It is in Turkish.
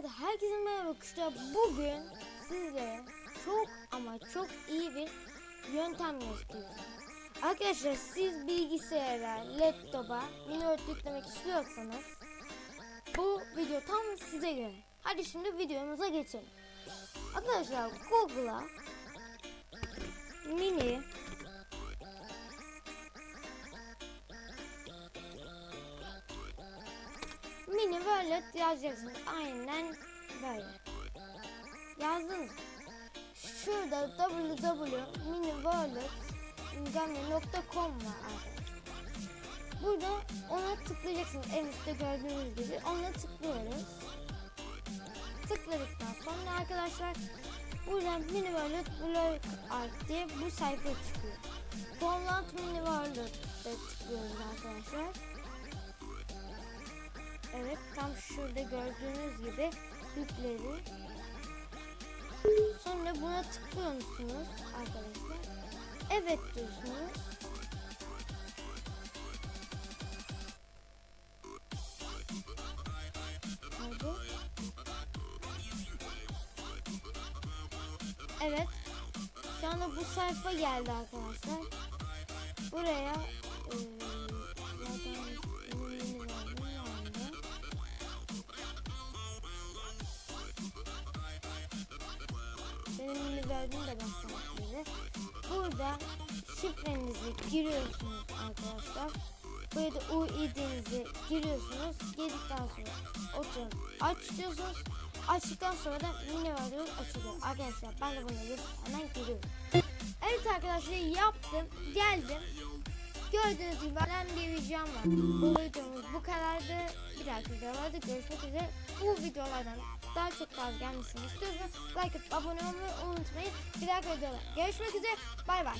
Evet herkese merhaba kuşlar. Bugün sizlere çok ama çok iyi bir yöntem gösteriyorum. Arkadaşlar siz bilgisayara, laptopa minört yüklemek istiyorsanız bu video tam size göre. Hadi şimdi videomuza geçelim. Arkadaşlar Google'a mini wallet yazacaksınız. Aynen böyle. Yazdınız. Şurada www.miniwallet.com var arkadaşlar. Burada ona tıklayacaksınız. En üstte gördüğünüz gibi ona tıklıyoruz. Tıkladıktan sonra arkadaşlar buradan mini wallet blog art diye bu sayfa çıkıyor. Download mini wallet'e tıklıyoruz arkadaşlar. Evet tam şurada gördüğünüz gibi yükleri. Sonra buna tıklıyor musunuz arkadaşlar? Evet diyorsunuz. Hadi. Evet. Şu anda bu sayfa geldi arkadaşlar. Buraya eee, Verdiğim de başlamak üzere. Burada şifrenizi giriyorsunuz arkadaşlar. Buraya da UID'nizi giriyorsunuz. Girdikten sonra oturup aç diyorsunuz. Açtıktan sonra da mini veriyoruz açılıyor. Arkadaşlar ben de bunu hemen giriyorum. Evet arkadaşlar yaptım. Geldim. Gördüğünüz gibi benden bir videom var. Bu videomuz bu kadardı. Bir dahaki videolarda görüşmek üzere. Bu videolardan daha çok fazla gelmesini istiyorsanız like atıp abone olmayı unutmayın. Bir dahaki videoda görüşmek üzere. Bay bay.